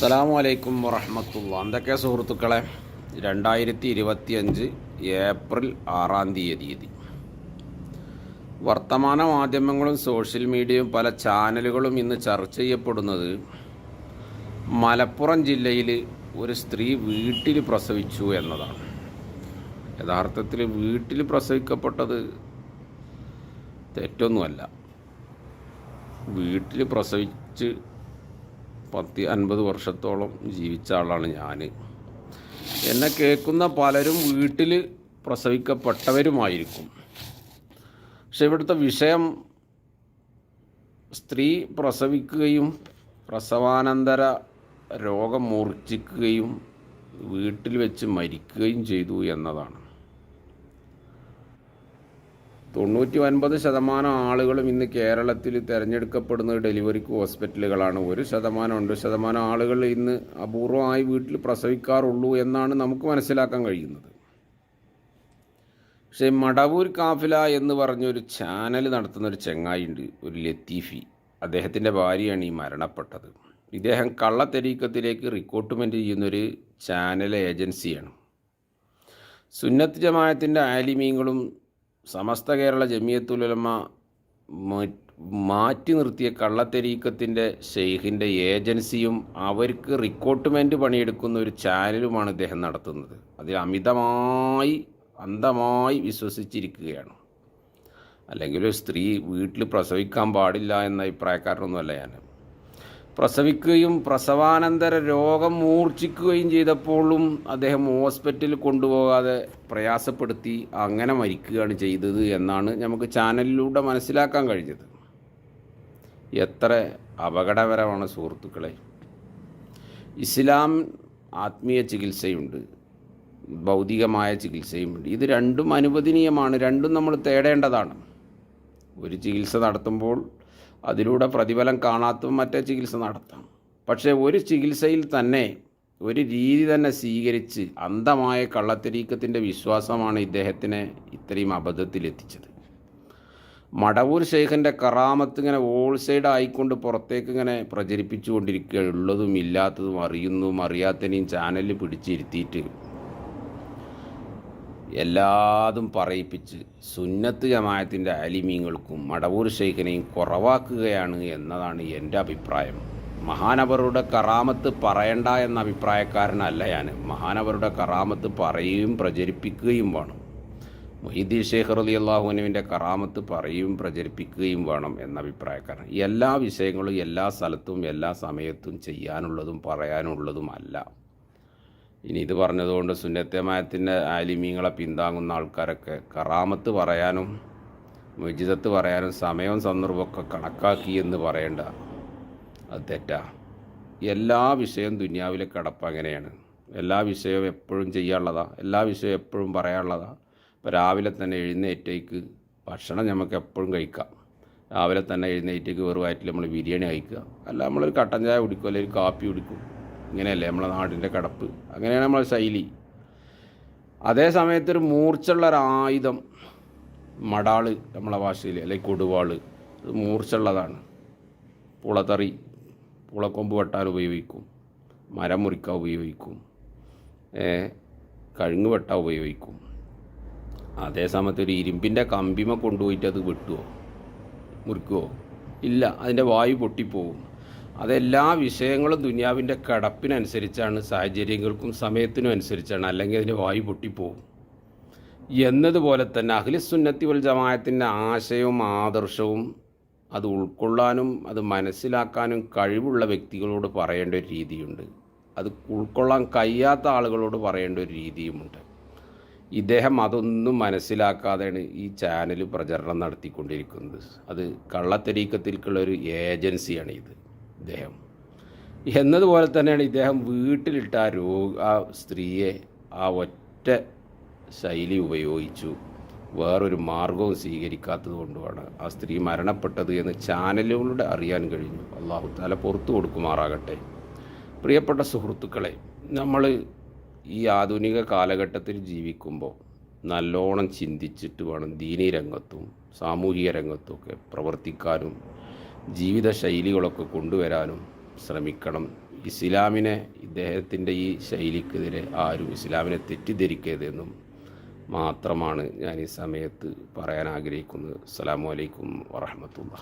അസ്സലാമു അലൈക്കും വറഹമത്തുള്ള. എന്തൊക്കെ സുഹൃത്തുക്കളെ? രണ്ടായിരത്തി ഇരുപത്തിയഞ്ച് ഏപ്രിൽ ആറാം തീയതി വർത്തമാന മാധ്യമങ്ങളും സോഷ്യൽ മീഡിയയും പല ചാനലുകളും ഇന്ന് ചർച്ച ചെയ്യപ്പെടുന്നത് മലപ്പുറം ജില്ലയിൽ ഒരു സ്ത്രീ വീട്ടിൽ പ്രസവിച്ചു എന്നതാണ്. യഥാർത്ഥത്തിൽ വീട്ടിൽ പ്രസവിക്കപ്പെട്ടത് തെറ്റൊന്നുമല്ല. വീട്ടിൽ പ്രസവിച്ച് പത്ത് അൻപത് വർഷത്തോളം ജീവിച്ച ആളാണ് ഞാൻ എന്നെ കേൾക്കുന്ന പലരും വീട്ടിൽ പ്രസവിക്കപ്പെട്ടവരുമായിരിക്കും. പക്ഷെ ഇവിടുത്തെ വിഷയം സ്ത്രീ പ്രസവിക്കുകയും പ്രസവാനന്തര രോഗം മൂർച്ഛിക്കുകയും വീട്ടിൽ വെച്ച് മരിക്കുകയും ചെയ്തു എന്നതാണ്. തൊണ്ണൂറ്റി ഒൻപത് ശതമാനം ആളുകളും ഇന്ന് കേരളത്തിൽ തിരഞ്ഞെടുക്കപ്പെടുന്നത് ഡെലിവറിക്ക് ഹോസ്പിറ്റലുകളാണ്. ഒരു ശതമാനം രണ്ട് ശതമാനം ആളുകൾ ഇന്ന് അപൂർവമായി വീട്ടിൽ പ്രസവിക്കാറുള്ളൂ എന്നാണ് നമുക്ക് മനസ്സിലാക്കാൻ കഴിയുന്നത്. പക്ഷേ മടവൂർ കാഫില എന്ന് പറഞ്ഞൊരു ചാനൽ നടത്തുന്ന ഒരു ചെങ്ങായിണ്ട് ഒരു ലത്തീഫി. അദ്ദേഹത്തിന്റെ ഭാര്യയാണ് ഈ മരണപ്പെട്ടത്. ഇദ്ദേഹം കള്ളത്തെരീക്കത്തിലേക്ക് റിക്രൂട്ട്മെന്റ് ചെയ്യുന്നൊരു ചാനൽ ഏജൻസിയാണ്. സുന്നത്ത് ജമായത്തിന്റെ ആലിമീങ്ങളും സമസ്ത കേരള ജമിയത്തുലമ മാറ്റി നിർത്തിയ കള്ളത്തെരീക്കത്തിന്റെ ഷെയ്ഖിന്റെ ഏജൻസിയും അവർക്ക് റിക്രൂട്ട്മെന്റ് പണിയെടുക്കുന്ന ഒരു ചാനലുമാണ് ഇദ്ദേഹം നടത്തുന്നത്. അതിൽ അമിതമായി അന്ധമായി വിശ്വസിച്ചിരിക്കുകയാണ്. അല്ലെങ്കിൽ ഒരു സ്ത്രീ വീട്ടിൽ പ്രസവിക്കാൻ പാടില്ല എന്ന അഭിപ്രായക്കാരനൊന്നുമല്ല ഞാൻ. പ്രസവിക്കുകയും പ്രസവാനന്തര രോഗം മൂർച്ഛിക്കുകയും ചെയ്തപ്പോഴും അദ്ദേഹം ഹോസ്പിറ്റലിൽ കൊണ്ടുപോകാതെ പ്രയാസപ്പെടുത്തി അങ്ങനെ മരിക്കുകയാണ് ചെയ്തത് എന്നാണ് നമുക്ക് ചാനലിലൂടെ മനസ്സിലാക്കാൻ കഴിഞ്ഞത്. എത്ര അപകടകരമാണ് സുഹൃത്തുക്കളെ. ഇസ്ലാം ആത്മീയ ചികിത്സയുണ്ട് ഭൗതികമായ ചികിത്സയുമുണ്ട്. ഇത് രണ്ടും അനുവദനീയമാണ് രണ്ടും നമ്മൾ തേടേണ്ടതാണ്. ഒരു ചികിത്സ നടത്തുമ്പോൾ അതിലൂടെ പ്രതിഫലം കാണാത്ത മറ്റേ ചികിത്സ നടത്താം. പക്ഷേ ഒരു ചികിത്സയിൽ തന്നെ ഒരു രീതി തന്നെ സ്വീകരിച്ച് അന്ധമായ കള്ളത്തിരീക്കത്തിന്റെ വിശ്വാസമാണ് ഇദ്ദേഹത്തിനെ ഇത്രയും അബദ്ധത്തിലെത്തിച്ചത്. മടവൂർ ഷെയ്ഖിന്റെ കറാമത്ത് ഇങ്ങനെ ഓൾ സൈഡ് ആയിക്കൊണ്ട് പുറത്തേക്ക് ഇങ്ങനെ പ്രചരിപ്പിച്ചുകൊണ്ടിരിക്കുക ഉള്ളതും ഇല്ലാത്തതും അറിയുന്നതും അറിയാത്തതിനെയും ചാനലിൽ പിടിച്ചിരുത്തിയിട്ട് എല്ലാതും പറയിപ്പിച്ച് സുന്നത്ത് ജമായത്തിന്റെ അലിമീങ്ങൾക്കും മടവൂർ ഷെയ്ഖിനെയും കുറവാക്കുകയാണ് എന്നതാണ് എന്റെ അഭിപ്രായം. മഹാനവറുടെ കറാമത്ത് പറയണ്ട എന്ന അഭിപ്രായക്കാരനല്ല ഞാൻ മഹാനവറുടെ കറാമത്ത് പറയുകയും പ്രചരിപ്പിക്കുകയും വേണം. മൊഹീദ്ദീൻ ശേഖർ അലി അള്ളാഹുനുവിന്റെ കറാമത്ത് പറയുകയും പ്രചരിപ്പിക്കുകയും വേണം എന്ന അഭിപ്രായക്കാരൻ. എല്ലാ വിഷയങ്ങളും എല്ലാ സ്ഥലത്തും എല്ലാ സമയത്തും ചെയ്യാനുള്ളതും പറയാനുള്ളതുമല്ല ഇനി ഇത് പറഞ്ഞതുകൊണ്ട് സുന്നത്തമായത്തിന്റെ ആലിമീങ്ങളെ പിന്താങ്ങുന്ന ആൾക്കാരൊക്കെ കറാമത്ത് പറയാനും മുജിതത്ത് പറയാനും സമയവും സന്ദർഭമൊക്കെ കണക്കാക്കി എന്ന് പറയേണ്ട. അത് തെറ്റാ. എല്ലാ വിഷയവും ദുനിയാവിലെ കിടപ്പ് അങ്ങനെയാണ്. എല്ലാ വിഷയവും എപ്പോഴും ചെയ്യാനുള്ളതാ. എല്ലാ വിഷയവും എപ്പോഴും പറയാനുള്ളതാ. ഇപ്പോൾ രാവിലെ തന്നെ എഴുന്നേറ്റേക്ക് ഭക്ഷണം നമുക്ക് എപ്പോഴും കഴിക്കാം. രാവിലെ തന്നെ എഴുന്നേറ്റേക്ക് വെറും നമ്മൾ ബിരിയാണി കഴിക്കുക. അല്ല നമ്മളൊരു കട്ടൻ ചായ കുടിക്കും അല്ലെങ്കിൽ കാപ്പി കുടിക്കും? ഇങ്ങനെയല്ലേ നമ്മളെ നാടിന്റെ കടപ്പ്. അങ്ങനെയാണ് നമ്മളെ ശൈലി. അതേ സമയത്ത് ഒരു മൂർച്ചുള്ള മടാൾ നമ്മളെ ഭാഷയിൽ അല്ലെങ്കിൽ കൊടുവാൾ അത് മൂർച്ചുള്ളതാണ് പുളത്തറി പുളക്കൊമ്പ് വെട്ടാൻ ഉപയോഗിക്കും. മരം മുറിക്കാൻ ഉപയോഗിക്കും. കഴുങ്ങ് വെട്ടാൻ ഉപയോഗിക്കും. അതേ സമയത്ത് ഒരു ഇരുമ്പിന്റെ കമ്പിമ കൊണ്ടുപോയിട്ട് അത് വെട്ടുമോ മുറിക്കുമോ ഇല്ല അതിന്റെ വായു പൊട്ടിപ്പോവും. അതെല്ലാ വിഷയങ്ങളും ദുനിയാവിന്റെ കടപ്പിനനുസരിച്ചാണ് സാഹചര്യങ്ങൾക്കും സമയത്തിനും അനുസരിച്ചാണ് അല്ലെങ്കിൽ അതിന്റെ വായു പൊട്ടിപ്പോവും. എന്നതുപോലെ തന്നെ അഖിലിസുന്നത്തി വൽ ജമായത്തിന്റെ ആശയവും ആദർശവും അത് ഉൾക്കൊള്ളാനും അത് മനസ്സിലാക്കാനും കഴിവുള്ള വ്യക്തികളോട് പറയേണ്ട ഒരു രീതിയുണ്ട്. അത് ഉൾക്കൊള്ളാൻ കഴിയാത്ത ആളുകളോട് പറയേണ്ട ഒരു രീതിയുമുണ്ട്. ഇദ്ദേഹം അതൊന്നും മനസ്സിലാക്കാതെയാണ് ഈ ചാനൽ പ്രചരണം നടത്തിക്കൊണ്ടിരിക്കുന്നത്. അത് കള്ളത്തരീക്കത്തിലേക്കുള്ള ഒരു ഏജൻസിയാണ് ഇത് ഇദ്ദേഹം. എന്നതുപോലെ തന്നെയാണ് ഇദ്ദേഹം വീട്ടിലിട്ട ആ രോഗ ആ സ്ത്രീയെ ആ ഒറ്റ ശൈലി ഉപയോഗിച്ചു. വേറൊരു മാർഗവും സ്വീകരിക്കാത്തത് കൊണ്ടുമാണ് ആ സ്ത്രീ മരണപ്പെട്ടത് എന്ന് ചാനലുകളുടെ അറിയാൻ കഴിഞ്ഞു. അള്ളാഹു താല പുറത്തു കൊടുക്കുമാറാകട്ടെ. പ്രിയപ്പെട്ട സുഹൃത്തുക്കളെ നമ്മൾ ഈ ആധുനിക കാലഘട്ടത്തിൽ ജീവിക്കുമ്പോൾ നല്ലോണം ചിന്തിച്ചിട്ട് വേണം ദീനീ രംഗത്തും സാമൂഹിക രംഗത്തുമൊക്കെ പ്രവർത്തിക്കാനും ജീവിത ശൈലികളൊക്കെ കൊണ്ടുവരാനും ശ്രമിക്കണം. ഇസ്ലാമിനെ ഇദ്ദേഹത്തിന്റെ ഈ ശൈലിക്കെതിരെ ആരും ഇസ്ലാമിനെ തെറ്റിദ്ധരിക്കരുതെന്നും മാത്രമാണ് ഞാൻ ഈ സമയത്ത് പറയാൻ ആഗ്രഹിക്കുന്നത് അസ്സലാമു അലൈക്കും വറഹമത്തുള്ള